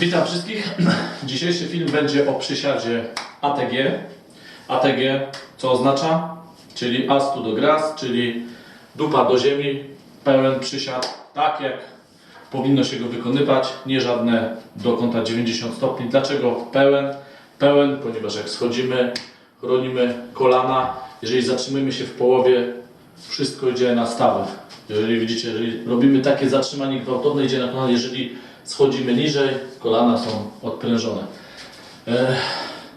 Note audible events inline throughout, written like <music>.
Witam wszystkich. <clears throat> Dzisiejszy film będzie o przysiadzie ATG. ATG co oznacza? Czyli as to do gras, czyli dupa do ziemi, pełen przysiad, tak jak powinno się go wykonywać, nie żadne do kąta 90 stopni. Dlaczego pełen? Pełen, ponieważ jak schodzimy, chronimy kolana, jeżeli zatrzymujemy się w połowie, wszystko idzie na stawę. Jeżeli widzicie, jeżeli robimy takie zatrzymanie gwałtowne, idzie na kolana, jeżeli schodzimy niżej, kolana są odprężone. E,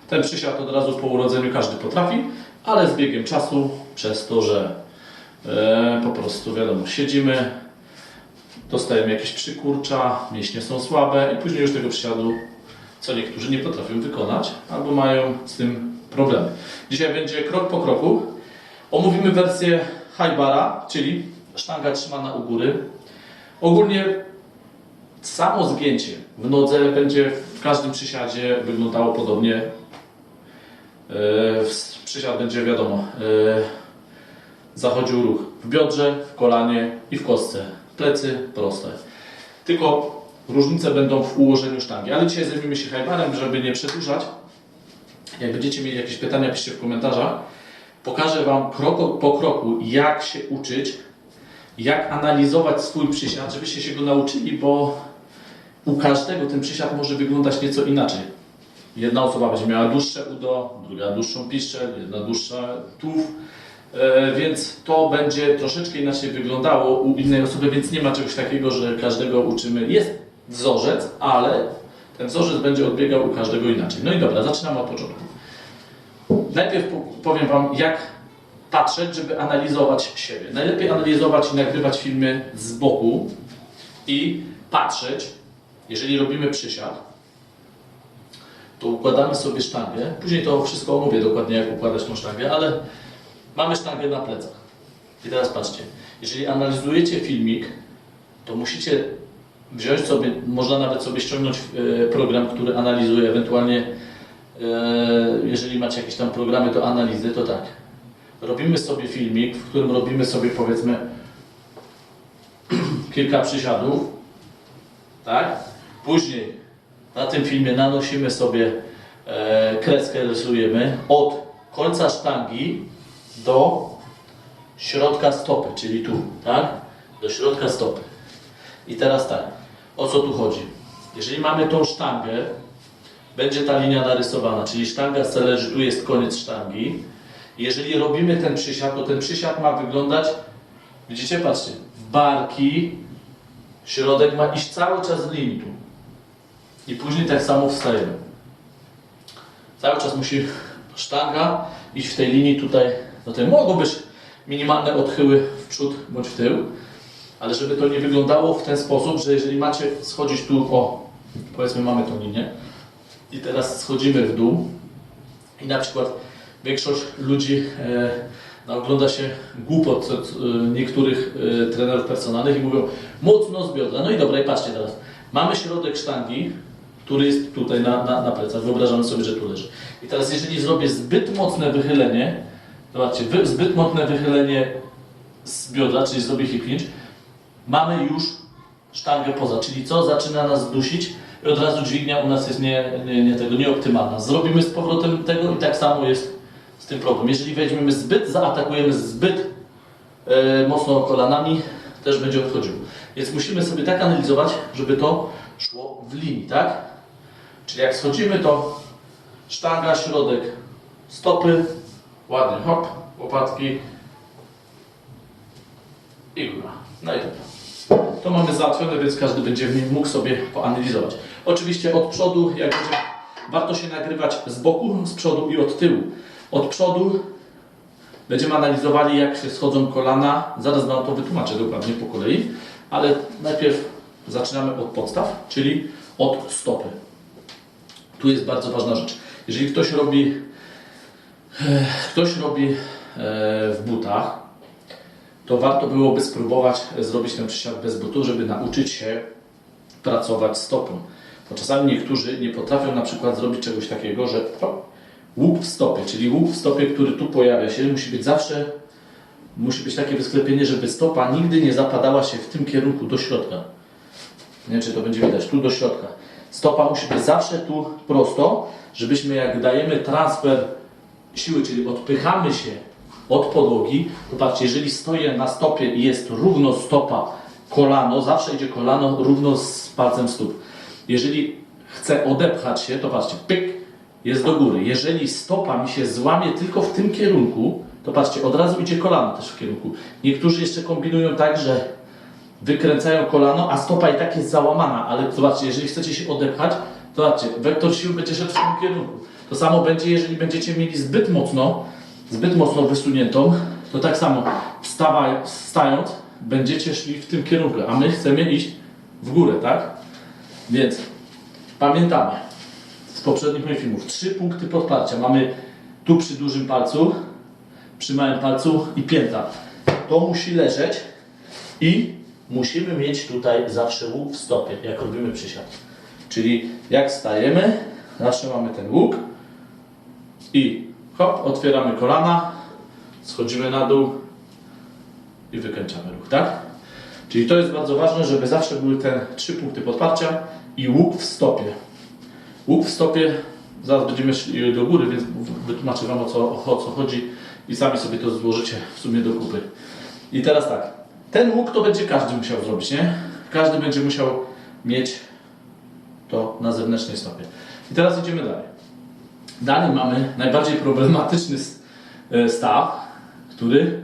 Ten przysiad od razu po urodzeniu każdy potrafi, ale z biegiem czasu, przez to, że e, po prostu wiadomo, siedzimy, dostajemy jakieś przykurcza, mięśnie są słabe i później już tego przysiadu, co niektórzy nie potrafią wykonać albo mają z tym problemy. Dzisiaj będzie krok po kroku. Omówimy wersję high bara, czyli sztanga trzymana u góry. Ogólnie samo zgięcie w nodze będzie w każdym przysiadzie wyglądało podobnie. E, Przysiad będzie wiadomo, e, zachodził ruch w biodrze, w kolanie i w kostce. Plecy proste. Tylko różnice będą w ułożeniu sztangi. Ale dzisiaj zajmiemy się hajbarem, żeby nie przedłużać. Jak będziecie mieli jakieś pytania, piszcie w komentarzach. Pokażę Wam krok po kroku, jak się uczyć, jak analizować swój przysiad, żebyście się go nauczyli, bo u każdego ten przysiad może wyglądać nieco inaczej. Jedna osoba będzie miała dłuższe udo, druga dłuższą piszczel, jedna dłuższa tułów, e, więc to będzie troszeczkę inaczej wyglądało u innej osoby, więc nie ma czegoś takiego, że każdego uczymy. Jest wzorzec, ale ten wzorzec będzie odbiegał u każdego inaczej. No i dobra, zaczynamy od początku. Najpierw po- powiem Wam, jak patrzeć, żeby analizować siebie. Najlepiej analizować i nagrywać filmy z boku i patrzeć, jeżeli robimy przysiad, to układamy sobie sztangę. Później to wszystko omówię dokładnie, jak układać tą sztangę, ale mamy sztangę na plecach. I teraz patrzcie, jeżeli analizujecie filmik, to musicie wziąć sobie, można nawet sobie ściągnąć e, program, który analizuje, ewentualnie e, jeżeli macie jakieś tam programy do analizy, to tak. Robimy sobie filmik, w którym robimy sobie powiedzmy <clears throat> kilka przysiadów, tak? Później na tym filmie nanosimy sobie e, kreskę, rysujemy od końca sztangi do środka stopy, czyli tu, tak? Do środka stopy. I teraz tak, o co tu chodzi? Jeżeli mamy tą sztangę, będzie ta linia narysowana, czyli sztanga leży, tu jest koniec sztangi. Jeżeli robimy ten przysiad, to ten przysiad ma wyglądać, widzicie, patrzcie, barki, środek ma iść cały czas z linii tu. I później tak samo wstajemy. Cały czas musi sztanga iść w tej linii tutaj. Tutaj mogą być minimalne odchyły w przód bądź w tył, ale żeby to nie wyglądało w ten sposób, że jeżeli macie schodzić tu, o, powiedzmy mamy tą linię i teraz schodzimy w dół i na przykład większość ludzi e, no, ogląda się głupot od e, niektórych e, trenerów personalnych i mówią mocno z biodra. No i dobra, i patrzcie teraz. Mamy środek sztangi, który jest tutaj na, na, na plecach. Wyobrażamy sobie, że tu leży. I teraz jeżeli zrobię zbyt mocne wychylenie, zobaczcie, wy, zbyt mocne wychylenie z biodra, czyli zrobię hip mamy już sztangę poza, czyli co zaczyna nas dusić i od razu dźwignia u nas jest nie, nie, nie tego, nieoptymalna. Zrobimy z powrotem tego i tak samo jest z tym problem. Jeżeli weźmiemy zbyt, zaatakujemy zbyt e, mocno kolanami, też będzie odchodził. Więc musimy sobie tak analizować, żeby to szło w linii, tak? Czyli jak schodzimy, to sztanga, środek, stopy, ładnie, hop, łopatki i góra. No i dobra. To mamy załatwione, więc każdy będzie mógł sobie poanalizować. Oczywiście od przodu, jak będzie, warto się nagrywać z boku, z przodu i od tyłu. Od przodu będziemy analizowali, jak się schodzą kolana. Zaraz Wam to wytłumaczę dokładnie po kolei, ale najpierw zaczynamy od podstaw, czyli od stopy. Tu jest bardzo ważna rzecz. Jeżeli ktoś robi, e, ktoś robi e, w butach, to warto byłoby spróbować zrobić ten przysiad bez butów, żeby nauczyć się pracować stopą. Bo czasami niektórzy nie potrafią na przykład zrobić czegoś takiego, że łuk w stopie, czyli łuk w stopie, który tu pojawia się, musi być zawsze, musi być takie wysklepienie, żeby stopa nigdy nie zapadała się w tym kierunku do środka. Nie wiem, czy to będzie widać, tu do środka. Stopa musi być zawsze tu prosto, żebyśmy jak dajemy transfer siły, czyli odpychamy się od podłogi, to jeżeli stoję na stopie i jest równo stopa kolano, zawsze idzie kolano równo z palcem stóp. Jeżeli chcę odepchać się, to patrzcie, pyk, jest do góry. Jeżeli stopa mi się złamie tylko w tym kierunku, to patrzcie, od razu idzie kolano też w kierunku. Niektórzy jeszcze kombinują tak, że wykręcają kolano, a stopa i tak jest załamana, ale zobaczcie, jeżeli chcecie się odepchać, to zobaczcie, wektor siły będzie szedł w tym kierunku. To samo będzie, jeżeli będziecie mieli zbyt mocno, zbyt mocno wysuniętą, to tak samo wstawaj, wstając, będziecie szli w tym kierunku, a my chcemy iść w górę, tak? Więc pamiętamy z poprzednich moich filmów, trzy punkty podparcia. Mamy tu przy dużym palcu, przy małym palcu i pięta. To musi leżeć i musimy mieć tutaj zawsze łuk w stopie, jak robimy przysiad. Czyli jak stajemy, zawsze mamy ten łuk i hop, otwieramy kolana, schodzimy na dół i wykończamy ruch, tak? Czyli to jest bardzo ważne, żeby zawsze były te trzy punkty podparcia i łuk w stopie. Łuk w stopie, zaraz będziemy szli do góry, więc wytłumaczę Wam o co, o co chodzi i sami sobie to złożycie w sumie do kupy. I teraz tak, ten łuk to będzie każdy musiał zrobić, nie? Każdy będzie musiał mieć to na zewnętrznej stopie. I teraz idziemy dalej. Dalej mamy najbardziej problematyczny e, staw, który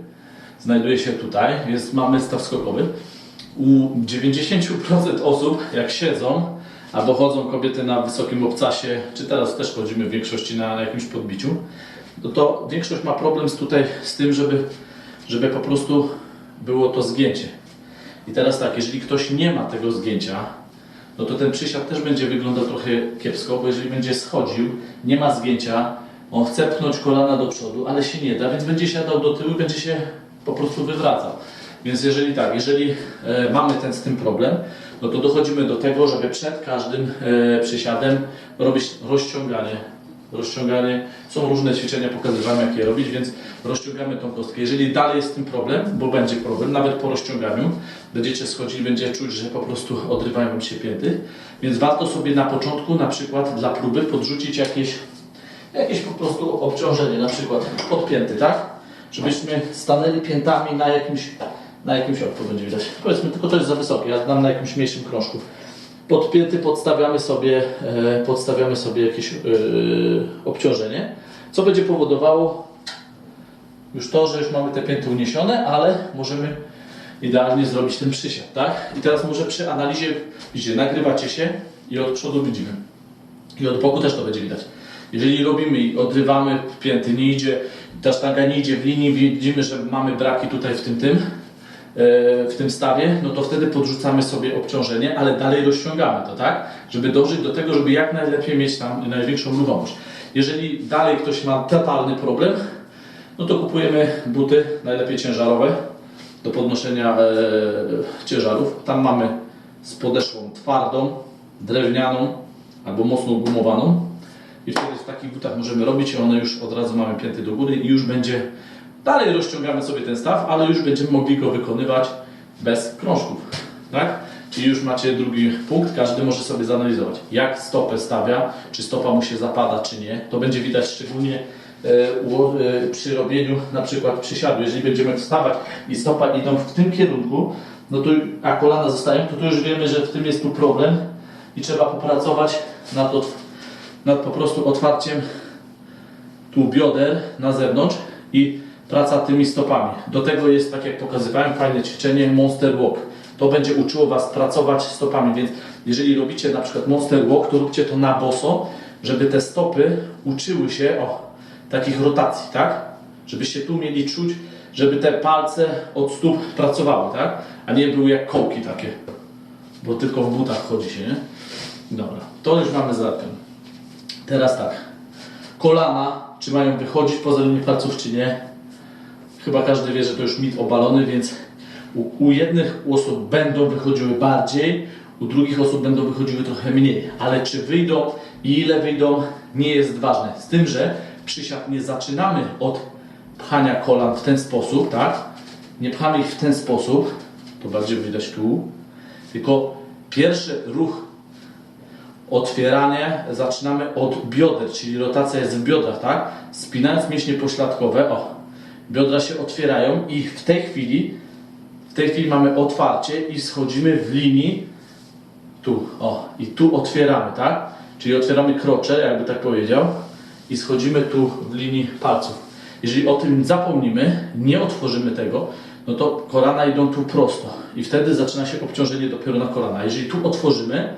znajduje się tutaj. Jest, mamy staw skokowy. U 90% osób, jak siedzą, albo chodzą kobiety na wysokim obcasie, czy teraz też chodzimy w większości na jakimś podbiciu, no to większość ma problem z tutaj z tym, żeby, żeby po prostu było to zgięcie. I teraz tak, jeżeli ktoś nie ma tego zgięcia, no to ten przysiad też będzie wyglądał trochę kiepsko, bo jeżeli będzie schodził, nie ma zgięcia, on chce pchnąć kolana do przodu, ale się nie da, więc będzie siadał do tyłu i będzie się po prostu wywracał. Więc jeżeli tak, jeżeli e, mamy ten z tym problem, no to dochodzimy do tego, żeby przed każdym e, przysiadem robić rozciąganie. Rozciąganie, są różne ćwiczenia pokazywane, jak je robić, więc rozciągamy tą kostkę. Jeżeli dalej jest z tym problem, bo będzie problem, nawet po rozciąganiu, będziecie schodzić, będziecie czuć, że po prostu odrywają wam się pięty, więc warto sobie na początku, na przykład dla próby, podrzucić jakieś, jakieś po prostu obciążenie, na przykład podpięty, tak? Żebyśmy stanęli piętami na jakimś, na jakimś okno będzie widać. Powiedzmy, tylko to jest za wysokie, ja dam na jakimś mniejszym krążku. Podpięty podstawiamy sobie, e, podstawiamy sobie jakieś e, obciążenie, co będzie powodowało już to, że już mamy te pięty uniesione, ale możemy idealnie zrobić ten przysiad, tak? I teraz może przy analizie, widzicie, nagrywacie się i od przodu widzimy. I od boku też to będzie widać. Jeżeli robimy i odrywamy pięty, nie idzie, ta sztanga nie idzie w linii, widzimy, że mamy braki tutaj w tym tym, w tym stawie, no to wtedy podrzucamy sobie obciążenie, ale dalej rozciągamy to, tak? Żeby dążyć do tego, żeby jak najlepiej mieć tam największą ruchomość. Jeżeli dalej ktoś ma totalny problem, no to kupujemy buty, najlepiej ciężarowe, do podnoszenia e, ciężarów. Tam mamy z podeszwą twardą, drewnianą albo mocno gumowaną. I wtedy w takich butach możemy robić i one już od razu mamy pięty do góry i już będzie, dalej rozciągamy sobie ten staw, ale już będziemy mogli go wykonywać bez krążków. Tak? Czyli już macie drugi punkt, każdy może sobie zanalizować, jak stopę stawia, czy stopa mu się zapada, czy nie. To będzie widać szczególnie e, e, przy robieniu na przykład przysiadu. Jeżeli będziemy wstawać i stopa idą w tym kierunku, no to, a kolana zostają, to, to już wiemy, że w tym jest tu problem i trzeba popracować nad, nad po prostu otwarciem tu bioder na zewnątrz i praca tymi stopami. Do tego jest, tak jak pokazywałem, fajne ćwiczenie Monster Walk. To będzie uczyło Was pracować stopami, więc jeżeli robicie na przykład Monster Walk, to róbcie to na boso, żeby te stopy uczyły się o takich rotacji, tak? Żebyście tu mieli czuć, żeby te palce od stóp pracowały, tak? A nie były jak kołki takie, bo tylko w butach chodzi się, nie? Dobra, to już mamy załatwione. Teraz tak. Kolana, czy mają wychodzić poza linię palców, czy nie? Chyba każdy wie, że to już mit obalony, więc u, u jednych osób będą wychodziły bardziej, u drugich osób będą wychodziły trochę mniej. Ale czy wyjdą i ile wyjdą, nie jest ważne. Z tym, że przysiad nie zaczynamy od pchania kolan w ten sposób, tak? Nie pchamy ich w ten sposób, to bardziej widać tu, tylko pierwszy ruch otwieranie zaczynamy od bioder, czyli rotacja jest w biodrach, tak? Spinając mięśnie pośladkowe, o, biodra się otwierają i w tej chwili, w tej chwili mamy otwarcie i schodzimy w linii tu, o, i tu otwieramy, tak? Czyli otwieramy krocze, jakby tak powiedział, i schodzimy tu w linii palców. Jeżeli o tym zapomnimy, nie otworzymy tego, no to kolana idą tu prosto i wtedy zaczyna się obciążenie dopiero na kolana. Jeżeli tu otworzymy,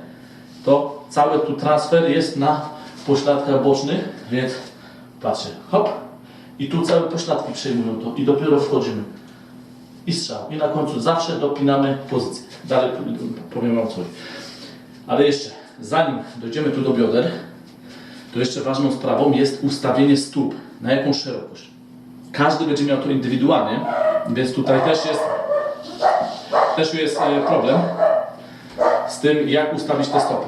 to cały tu transfer jest na pośladkach bocznych, więc patrzcie, hop, i tu całe pośladki przejmują to i dopiero wchodzimy. I strzał. I na końcu zawsze dopinamy pozycję. Dalej powiem Wam coś. Ale jeszcze, zanim dojdziemy tu do bioder, to jeszcze ważną sprawą jest ustawienie stóp. Na jaką szerokość. Każdy będzie miał to indywidualnie, więc tutaj też jest, też jest e, problem z tym, jak ustawić te stopy.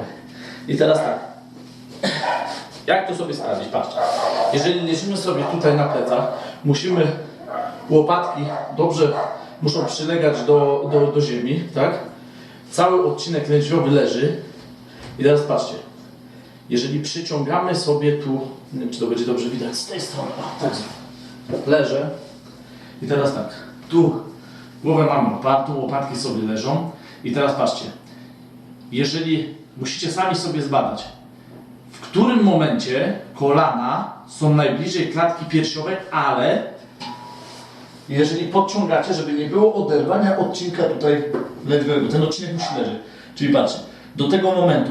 I teraz tak. Jak to sobie sprawdzić? Patrzcie. Jeżeli leżymy sobie tutaj na plecach, musimy łopatki dobrze muszą przylegać do, do, do ziemi, tak? Cały odcinek lędźwiowy leży. I teraz patrzcie. Jeżeli przyciągamy sobie tu, nie wiem czy to będzie dobrze widać z tej strony, o, tak. Leżę. I teraz tak, tu głowę mamy opartą, łopatki sobie leżą. I teraz patrzcie. Jeżeli musicie sami sobie zbadać, w którym momencie kolana są najbliżej klatki piersiowej, ale jeżeli podciągacie, żeby nie było oderwania odcinka tutaj ledwego, ten odcinek musi leżeć. Czyli patrzcie, do tego momentu.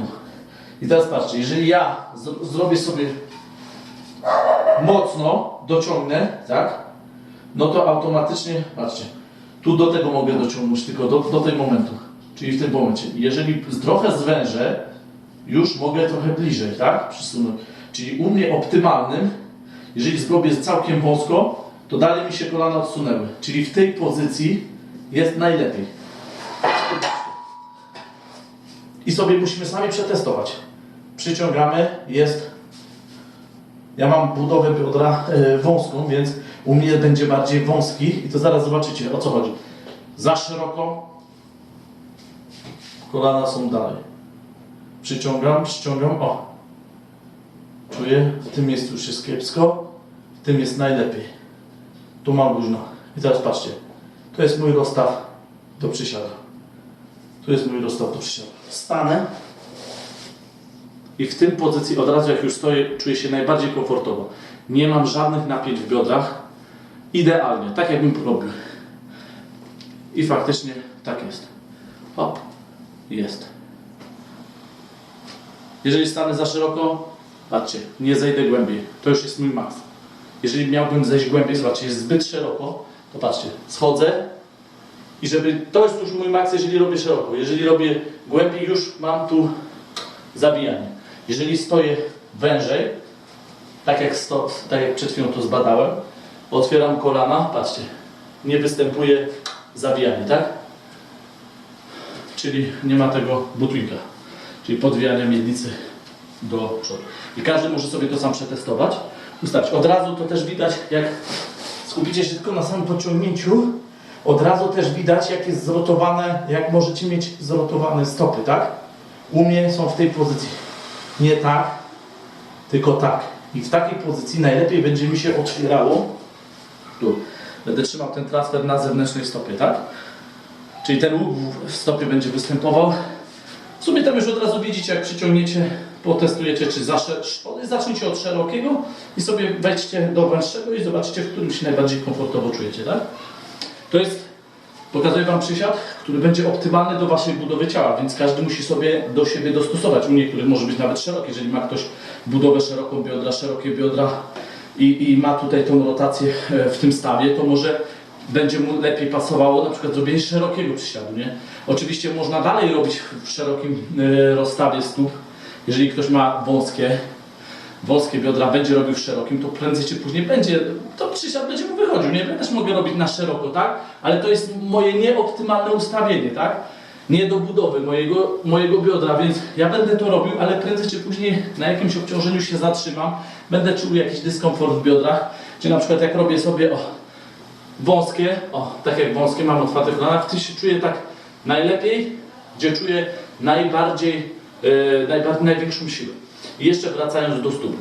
I teraz patrzcie, jeżeli ja zrobię sobie mocno, dociągnę, tak? No to automatycznie, patrzcie, tu do tego mogę dociągnąć, tylko do, do tego momentu. Czyli w tym momencie. Jeżeli trochę zwężę, już mogę trochę bliżej, tak? Przysunąć. Czyli u mnie optymalnym, jeżeli zrobię całkiem wąsko, to dalej mi się kolana odsunęły. Czyli w tej pozycji jest najlepiej. I sobie musimy sami przetestować. Przyciągamy, jest. Ja mam budowę biodra e, wąską, więc u mnie będzie bardziej wąski i to zaraz zobaczycie o co chodzi. Za szeroko, kolana są dalej. Przyciągam, przyciągam, o. Czuję, w tym miejscu już jest kiepsko, w tym jest najlepiej. Tu mam luźno. I teraz patrzcie, to jest mój rozstaw do przysiadu. Tu jest mój rozstaw do przysiadu. Wstanę i w tym pozycji od razu jak już stoję, czuję się najbardziej komfortowo. Nie mam żadnych napięć w biodrach. Idealnie, tak jakbym robił. I faktycznie tak jest. Hop, jest. Jeżeli stanę za szeroko, patrzcie, nie zejdę głębiej. To już jest mój max. Jeżeli miałbym zejść głębiej, zobaczcie, jest zbyt szeroko, to patrzcie, schodzę i żeby, to jest już mój max, jeżeli robię szeroko. Jeżeli robię głębiej, już mam tu zabijanie. Jeżeli stoję wężej, tak jak, sto, tak jak przed chwilą to zbadałem, otwieram kolana, patrzcie, nie występuje zawijanie, tak? Czyli nie ma tego butwinka, czyli podwijania miednicy do przodu. I każdy może sobie to sam przetestować, ustawić. Od razu to też widać, jak skupicie się tylko na samym pociągnięciu, od razu też widać, jak jest zrotowane, jak możecie mieć zrotowane stopy, tak? U mnie są w tej pozycji. Nie tak, tylko tak. I w takiej pozycji najlepiej będzie mi się otwierało. Tu. Będę trzymał ten transfer na zewnętrznej stopie, tak? Czyli ten łuk w stopie będzie występował. W sumie tam już od razu widzicie, jak przyciągniecie, potestujecie, czy zacznijcie od szerokiego i sobie wejdźcie do węższego i zobaczycie, w którym się najbardziej komfortowo czujecie, tak? To jest, pokazuję Wam przysiad, który będzie optymalny do Waszej budowy ciała, więc każdy musi sobie do siebie dostosować. U niektórych może być nawet szeroki, jeżeli ma ktoś budowę szeroką biodra, szerokie biodra i, i ma tutaj tą rotację e, w tym stawie, to może będzie mu lepiej pasowało na przykład zrobienie szerokiego przysiadu, nie? Oczywiście można dalej robić w szerokim e, rozstawie stóp, jeżeli ktoś ma wąskie, wąskie biodra, będzie robił w szerokim, to prędzej czy później będzie, to przysiad będzie mu wychodził, nie? Ja też mogę robić na szeroko, tak? Ale to jest moje nieoptymalne ustawienie, tak? Nie do budowy mojego, mojego biodra, więc ja będę to robił, ale prędzej czy później na jakimś obciążeniu się zatrzymam, będę czuł jakiś dyskomfort w biodrach, czy na przykład jak robię sobie, o, wąskie, o, tak jak wąskie, mam otwarte kolana, wtedy się czuję tak najlepiej, gdzie czuję najbardziej yy, najbardziej, największą siłę. I jeszcze wracając do stóp.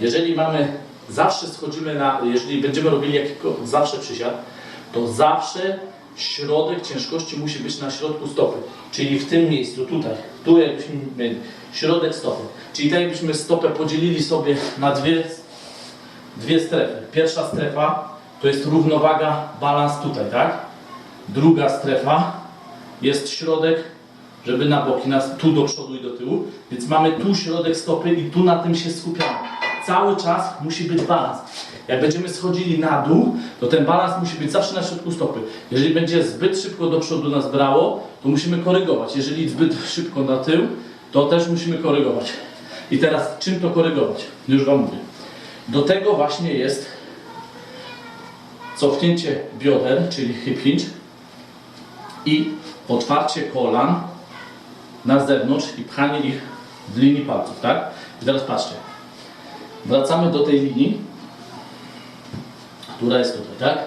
Jeżeli mamy, zawsze schodzimy na, jeżeli będziemy robili jakikolwiek, zawsze przysiad, to zawsze środek ciężkości musi być na środku stopy. Czyli w tym miejscu, tutaj. Tu jakbyśmy mieli środek stopy. Czyli tak jakbyśmy stopę podzielili sobie na dwie, dwie strefy. Pierwsza strefa to jest równowaga, balans tutaj, tak? Druga strefa jest środek, żeby na boki, nas tu do przodu i do tyłu. Więc mamy tu środek stopy i tu na tym się skupiamy. Cały czas musi być balans. Jak będziemy schodzili na dół, to ten balans musi być zawsze na środku stopy. Jeżeli będzie zbyt szybko do przodu nas brało, to musimy korygować. Jeżeli zbyt szybko na tył, to też musimy korygować. I teraz czym to korygować? Już Wam mówię. Do tego właśnie jest cofnięcie bioder, czyli hip hinge i otwarcie kolan na zewnątrz i pchanie ich w linii palców, tak? I teraz patrzcie. Wracamy do tej linii, która jest tutaj, tak?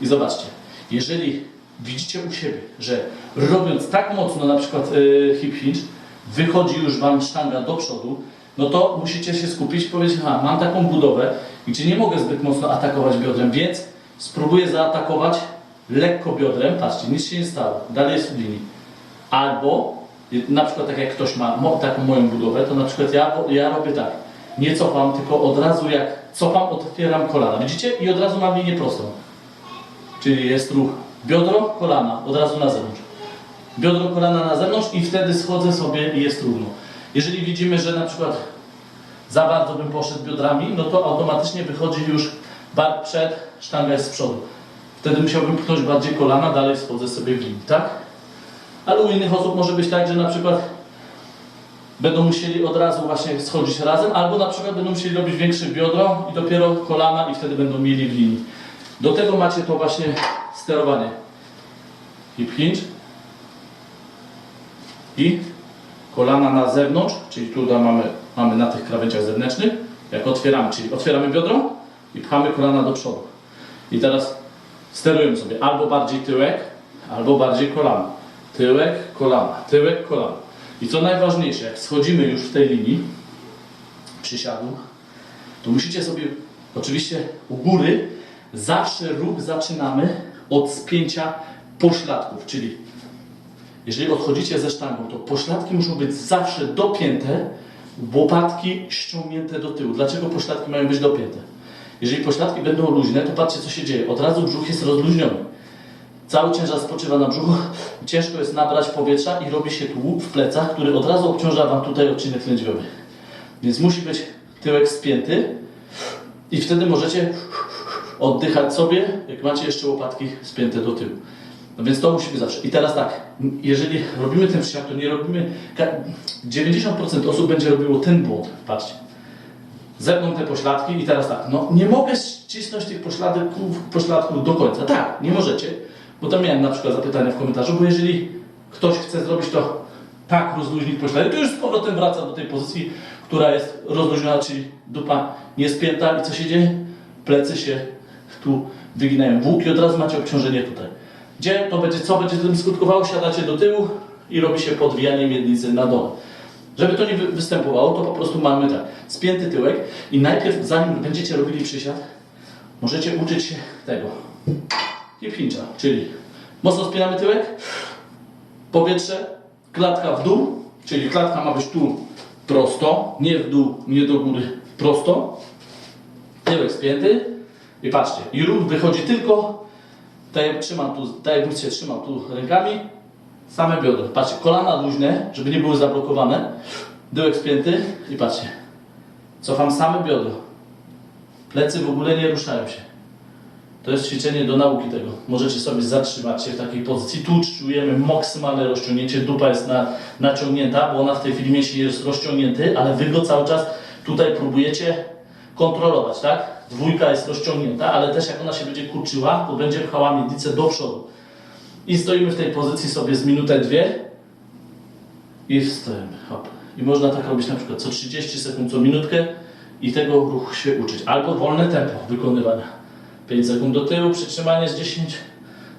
I zobaczcie, jeżeli widzicie u siebie, że robiąc tak mocno na przykład yy, hip hinge, wychodzi już Wam sztanga do przodu, no to musicie się skupić i powiedzieć, aha, mam taką budowę, gdzie nie mogę zbyt mocno atakować biodrem, więc spróbuję zaatakować lekko biodrem, patrzcie, nic się nie stało, dalej jest w linii. Albo, na przykład tak jak ktoś ma taką moją budowę, to na przykład ja, ja robię tak, nie cofam, tylko od razu jak cofam, otwieram kolana, widzicie? I od razu mam linię prostą. Czyli jest ruch biodro, kolana, od razu na zewnątrz. Biodro, kolana na zewnątrz i wtedy schodzę sobie i jest równo. Jeżeli widzimy, że na przykład za bardzo bym poszedł biodrami, no to automatycznie wychodzi już bar przed, sztanga jest z przodu. Wtedy musiałbym pchnąć bardziej kolana, dalej schodzę sobie w linii, tak? Ale u innych osób może być tak, że na przykład będą musieli od razu właśnie schodzić razem, albo na przykład będą musieli robić większe biodro i dopiero kolana i wtedy będą mieli w linii. Do tego macie to właśnie sterowanie. Hip hinge i kolana na zewnątrz, czyli tutaj mamy, mamy na tych krawędziach zewnętrznych, jak otwieramy, czyli otwieramy biodro i pchamy kolana do przodu. I teraz sterujemy sobie albo bardziej tyłek, albo bardziej kolana. Tyłek, kolana, tyłek, kolana. I co najważniejsze, jak schodzimy już w tej linii przysiadu, to musicie sobie, oczywiście u góry, zawsze ruch zaczynamy od spięcia pośladków, czyli jeżeli odchodzicie ze sztangą, to pośladki muszą być zawsze dopięte, łopatki ściągnięte do tyłu. Dlaczego pośladki mają być dopięte? Jeżeli pośladki będą luźne, to patrzcie co się dzieje. Od razu brzuch jest rozluźniony. Cały ciężar spoczywa na brzuchu, ciężko jest nabrać powietrza i robi się tłuk w plecach, który od razu obciąża Wam tutaj odcinek lędźwiowy. Więc musi być tyłek spięty i wtedy możecie oddychać sobie, jak macie jeszcze łopatki spięte do tyłu. No więc to musi być zawsze. I teraz tak, jeżeli robimy ten przysiad, to nie robimy. ka- 90% osób będzie robiło ten błąd. Patrzcie. Zepną te pośladki i teraz tak, no nie mogę ścisnąć tych pośladków, pośladków do końca. Tak, nie możecie, bo tam miałem na przykład zapytania w komentarzu, bo jeżeli ktoś chce zrobić to tak rozluźnić pośladek, to już z powrotem wraca do tej pozycji, która jest rozluźniona, czyli dupa niespięta i co się dzieje? Plecy się tu wyginają w łuk i od razu macie obciążenie tutaj. Gdzie to będzie, co będzie tym skutkowało? Siadacie do tyłu i robi się podwijanie miednicy na dole. Żeby to nie wy- występowało, to po prostu mamy tak, spięty tyłek i najpierw, zanim będziecie robili przysiad, możecie uczyć się tego. Hip hinge'a, czyli mocno spinamy tyłek, powietrze, klatka w dół, czyli klatka ma być tu prosto, nie w dół, nie do góry, prosto. Tyłek spięty i patrzcie, i ruch wychodzi tylko, tak jak trzymam tu, tak jakbym się tu rękami, same biodra. Patrzcie, kolana luźne, żeby nie były zablokowane, tyłek spięty i patrzcie, cofam same biodro. Plecy w ogóle nie ruszają się. To jest ćwiczenie do nauki tego. Możecie sobie zatrzymać się w takiej pozycji. Tu czujemy maksymalne rozciągnięcie. Dupa jest na, naciągnięta, bo ona w tej chwili mięsień jest rozciągnięty, ale wy go cały czas tutaj próbujecie kontrolować, tak? Dwójka jest rozciągnięta, ale też jak ona się będzie kurczyła, to będzie pchała miednicę do przodu. I stoimy w tej pozycji sobie z minutę, dwie i wstajemy. Hop. I można tak robić na przykład co 30 sekund, co minutkę i tego ruchu się uczyć. Albo wolne tempo wykonywania. 5 sekund do tyłu, przytrzymanie z 10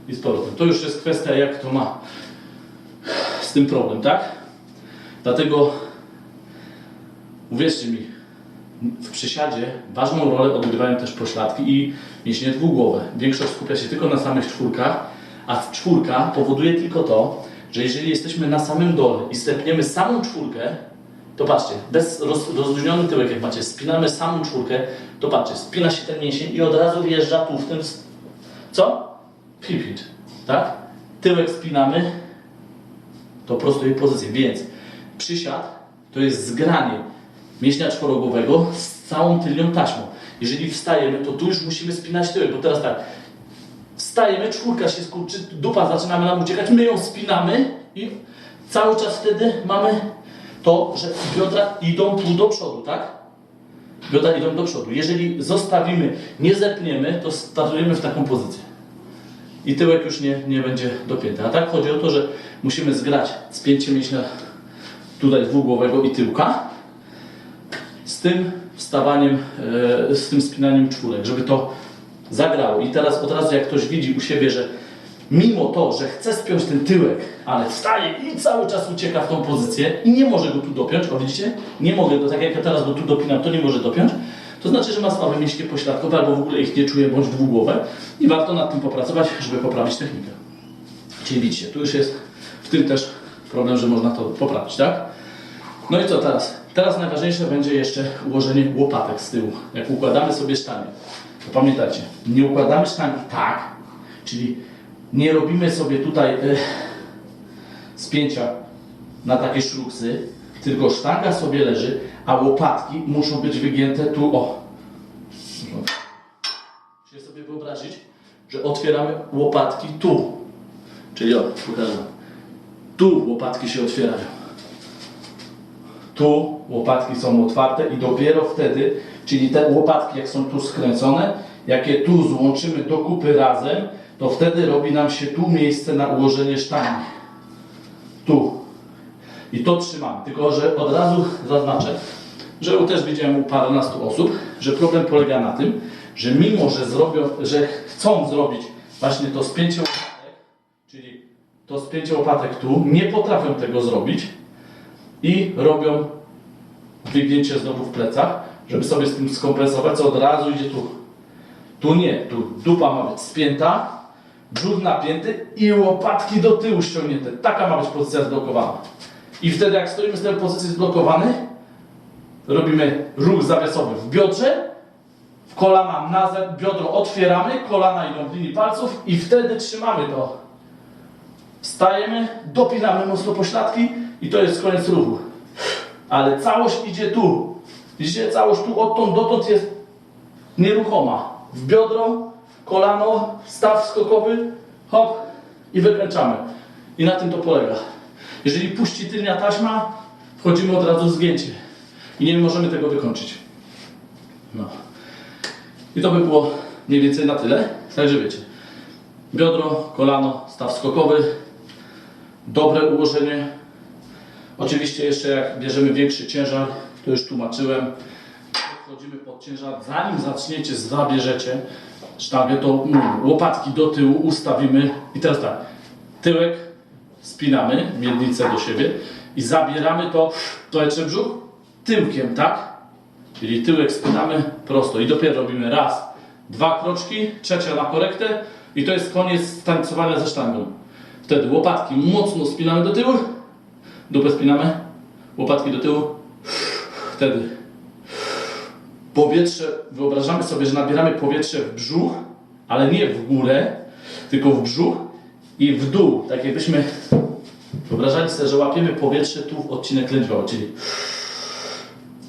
i z powrotem. To już jest kwestia jak to ma z tym problem, tak? Dlatego uwierzcie mi, w przysiadzie ważną rolę odgrywają też pośladki i mięśnie dwugłowe. Większość skupia się tylko na samych czwórkach, a czwórka powoduje tylko to, że jeżeli jesteśmy na samym dole i stepniemy samą czwórkę, to patrzcie, bez roz, rozluźniony tyłek jak macie, spinamy samą czwórkę, to patrzcie, spina się ten mięsień i od razu wjeżdża tu w s- Co? Hip tak? Tyłek spinamy, to prostuje pozycję, więc przysiad to jest zgranie mięśnia czworogłowego z całą tylnią taśmą. Jeżeli wstajemy, to tu już musimy spinać tyłek, bo teraz tak, wstajemy, czwórka się skurczy, dupa zaczynamy nam uciekać, my ją spinamy i cały czas wtedy mamy to, że biodra idą tu do przodu, tak? Biodra idą do przodu. Jeżeli zostawimy, nie zepniemy, to startujemy w taką pozycję. I tyłek już nie, nie będzie dopięty. A tak chodzi o to, że musimy zgrać spięcie mięśnia tutaj dwugłowego i tyłka z tym wstawaniem, e, z tym spinaniem czwórek, żeby to zagrało. I teraz od razu jak ktoś widzi u siebie, że mimo to, że chce spiąć ten tyłek, ale wstaje i cały czas ucieka w tą pozycję i nie może go tu dopiąć, o widzicie? Nie mogę go, tak jak ja teraz go tu dopinam, to nie może dopiąć. To znaczy, że ma słabe mięśnie pośladkowe albo w ogóle ich nie czuje bądź dwugłowe i warto nad tym popracować, żeby poprawić technikę. Czyli widzicie, tu już jest w tym też problem, że można to poprawić, tak? No i co teraz? Teraz najważniejsze będzie jeszcze ułożenie łopatek z tyłu. Jak układamy sobie sztangę, to pamiętajcie, nie układamy sztangi tak, czyli nie robimy sobie tutaj e, spięcia na takie szruksy, tylko sztanga sobie leży, a łopatki muszą być wygięte tu, o. Sobie wyobrazić, że otwieramy łopatki tu. Czyli o, pokażę. Tu łopatki się otwierają. Tu łopatki są otwarte i dopiero wtedy, czyli te łopatki jak są tu skręcone, jak je tu złączymy do kupy razem, to wtedy robi nam się tu miejsce na ułożenie sztangi. Tu. I to trzymamy. Tylko, że od razu zaznaczę, że też widziałem u parunastu osób, że problem polega na tym, że mimo, że zrobią, że chcą zrobić właśnie to spięcie łopatek, czyli to spięcie łopatek tu, nie potrafią tego zrobić i robią wygięcie znowu w plecach, żeby sobie z tym skompensować, co od razu idzie tu. Tu nie, tu dupa ma być spięta, brzuch napięty i łopatki do tyłu ściągnięte. Taka ma być pozycja zblokowana. I wtedy jak stoimy z tej pozycji zblokowany, robimy ruch zawiasowy w biodrze, w kolana na zewnątrz, biodro otwieramy, kolana idą w linii palców i wtedy trzymamy to. Wstajemy, dopinamy mocno pośladki i to jest koniec ruchu. Ale całość idzie tu. Widzicie, całość tu odtąd dotąd jest nieruchoma. W biodro, kolano, staw skokowy, hop i wykręcamy. I na tym to polega. Jeżeli puści tylnia taśma, wchodzimy od razu w zgięcie. I nie możemy tego wykończyć. No. I to by było mniej więcej na tyle. Także wiecie. Biodro, kolano, staw skokowy. Dobre ułożenie. Oczywiście jeszcze jak bierzemy większy ciężar, to już tłumaczyłem, wchodzimy pod ciężar, zanim zaczniecie, zabierzecie sztangę, to mm, łopatki do tyłu ustawimy i teraz tak, tyłek spinamy, miednicę do siebie i zabieramy to, to jeszcze brzuch, tyłkiem, tak? Czyli tyłek spinamy prosto i dopiero robimy raz, dwa kroczki, trzecia na korektę i to jest koniec tańcowania ze sztangą. Wtedy łopatki mocno spinamy do tyłu, dupę spinamy, łopatki do tyłu, wtedy powietrze, wyobrażamy sobie, że nabieramy powietrze w brzuch, ale nie w górę, tylko w brzuch i w dół. Tak jakbyśmy wyobrażali sobie, że łapiemy powietrze tu w odcinek lędźwiowy, czyli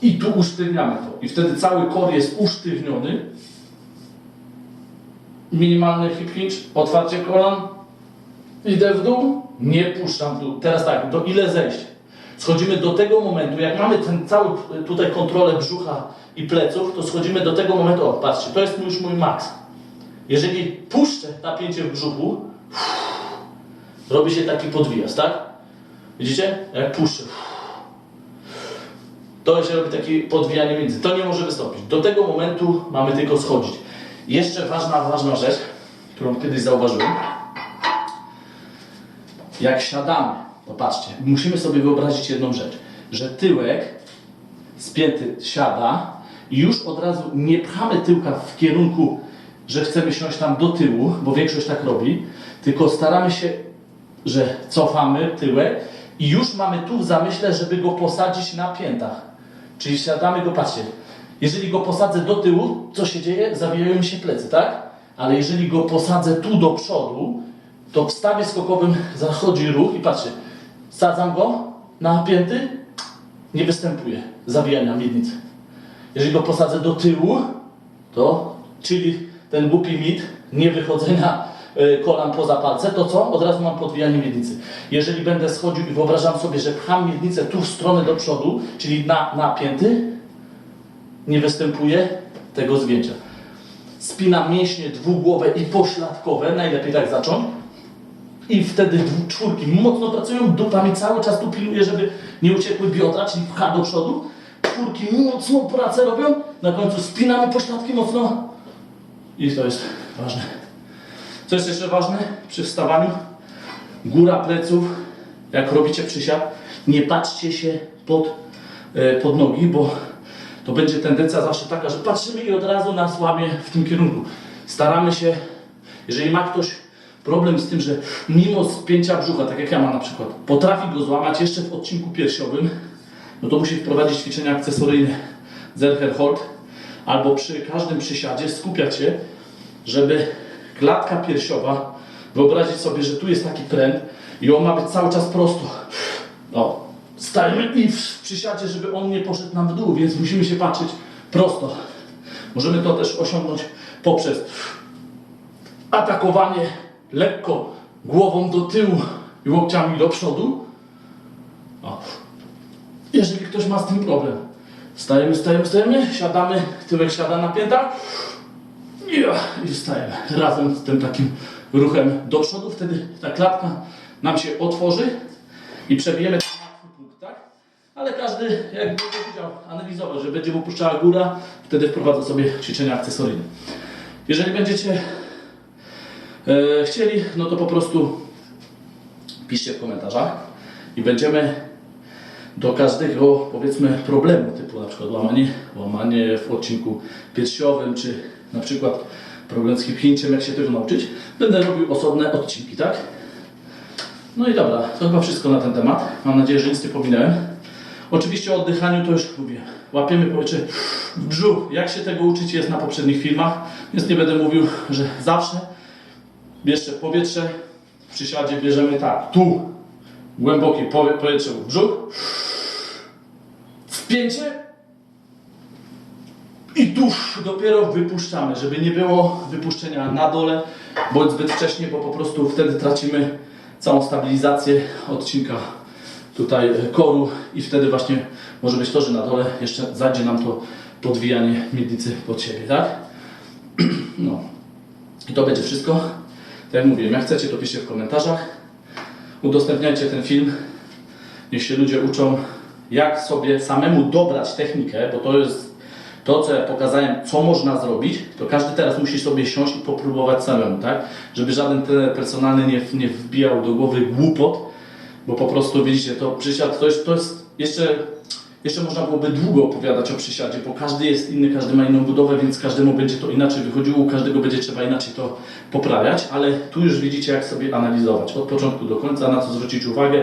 i tu usztywniamy to. I wtedy cały kor jest usztywniony. Minimalny hip hinge, otwarcie kolan, idę w dół, nie puszczam w dół. Teraz tak, do ile zejść? Schodzimy do tego momentu, jak mamy ten cały tutaj kontrolę brzucha i pleców, to schodzimy do tego momentu, o patrzcie, to jest już mój maks. Jeżeli puszczę napięcie w brzuchu, <sighs> robi się taki podwijaz, tak? Widzicie? Jak puszczę. <sighs> To się robi takie podwijanie między. To nie może wystąpić. Do tego momentu mamy tylko schodzić. Jeszcze ważna, ważna rzecz, którą kiedyś zauważyłem. Jak siadamy to patrzcie, musimy sobie wyobrazić jedną rzecz, że tyłek spięty siada i już od razu nie pchamy tyłka w kierunku, że chcemy siąść tam do tyłu, bo większość tak robi, tylko staramy się, że cofamy tyłek i już mamy tu w zamyśle, żeby go posadzić na piętach. Czyli siadamy go, patrzcie, jeżeli go posadzę do tyłu, co się dzieje? Zawijają mi się plecy, tak? Ale jeżeli go posadzę tu do przodu, to w stawie skokowym zachodzi ruch i patrzcie, sadzam go na pięty, nie występuje zawijania miednicy. Jeżeli go posadzę do tyłu, to, czyli ten głupi mit nie wychodzenia y, kolan poza palce, to co? Od razu mam podwijanie miednicy. Jeżeli będę schodził i wyobrażam sobie, że pcham miednicę tu w stronę do przodu, czyli na, pięty, nie występuje tego zgięcia. Spinam mięśnie dwugłowe i pośladkowe, najlepiej tak zacząć. I wtedy czwórki mocno pracują, dupa mi cały czas tu pilnuje, żeby nie uciekły biodra, czyli pcha do przodu. Czwórki mocną pracę robią, na końcu spinamy pośladki mocno i to jest ważne. Co jest jeszcze ważne przy wstawaniu? Góra pleców, jak robicie przysiad, nie patrzcie się pod, e, pod nogi, bo to będzie tendencja zawsze taka, że patrzymy i od razu nas łamie w tym kierunku. Staramy się, jeżeli ma ktoś problem z tym, że mimo spięcia brzucha, tak jak ja mam na przykład, potrafi go złamać jeszcze w odcinku piersiowym, no to musi wprowadzić ćwiczenia akcesoryjne Zercher-Holt albo przy każdym przysiadzie skupiać się, żeby klatka piersiowa, wyobrazić sobie, że tu jest taki pręt i on ma być cały czas prosto. No, stajemy i w przysiadzie, żeby on nie poszedł nam w dół, więc musimy się patrzeć prosto. Możemy to też osiągnąć poprzez atakowanie lekko głową do tyłu i łokciami do przodu. O. Jeżeli ktoś ma z tym problem, stajemy, stajemy, stajemy, siadamy, tyłek siada na piętach i wstajemy razem z tym takim ruchem do przodu. Wtedy ta klatka nam się otworzy i przebijemy ten łatwy punkt, tak? Ale każdy, jak będzie wiedział, analizował, że będzie mu góra, wtedy wprowadza sobie ćwiczenia akcesoryjne. Jeżeli będziecie chcieli, no to po prostu piszcie w komentarzach i będziemy do każdego powiedzmy problemu typu na przykład łamanie, łamanie w odcinku piersiowym, czy na przykład problem z hipchięciem, jak się tego nauczyć, będę robił osobne odcinki, tak? No i dobra, to chyba wszystko na ten temat. Mam nadzieję, że nic nie pominąłem. Oczywiście o oddychaniu to już mówię. Łapiemy powietrze w brzuch. Jak się tego uczyć jest na poprzednich filmach, więc nie będę mówił, że zawsze bierzcie powietrze, w przysiadzie bierzemy tak, tu głębokie powie- powietrze w brzuch, wpięcie i tu dopiero wypuszczamy, żeby nie było wypuszczenia na dole bądź zbyt wcześnie, bo po prostu wtedy tracimy całą stabilizację odcinka tutaj e, koru i wtedy właśnie może być to, że na dole jeszcze zajdzie nam to podwijanie miednicy pod siebie, tak? <clears throat> No. I to będzie wszystko. Tak jak mówiłem, jak chcecie, to piszcie w komentarzach. Udostępniajcie ten film. Niech się ludzie uczą, jak sobie samemu dobrać technikę, bo to jest to, co ja pokazałem, co można zrobić, to każdy teraz musi sobie siąść i popróbować samemu, tak? Żeby żaden trener personalny nie, nie wbijał do głowy głupot, bo po prostu widzicie, to przysiad to jest, to jest jeszcze, jeszcze można byłoby długo opowiadać o przysiadzie, bo każdy jest inny, każdy ma inną budowę, więc każdemu będzie to inaczej wychodziło, u każdego będzie trzeba inaczej to poprawiać, ale tu już widzicie, jak sobie analizować od początku do końca, na co zwrócić uwagę.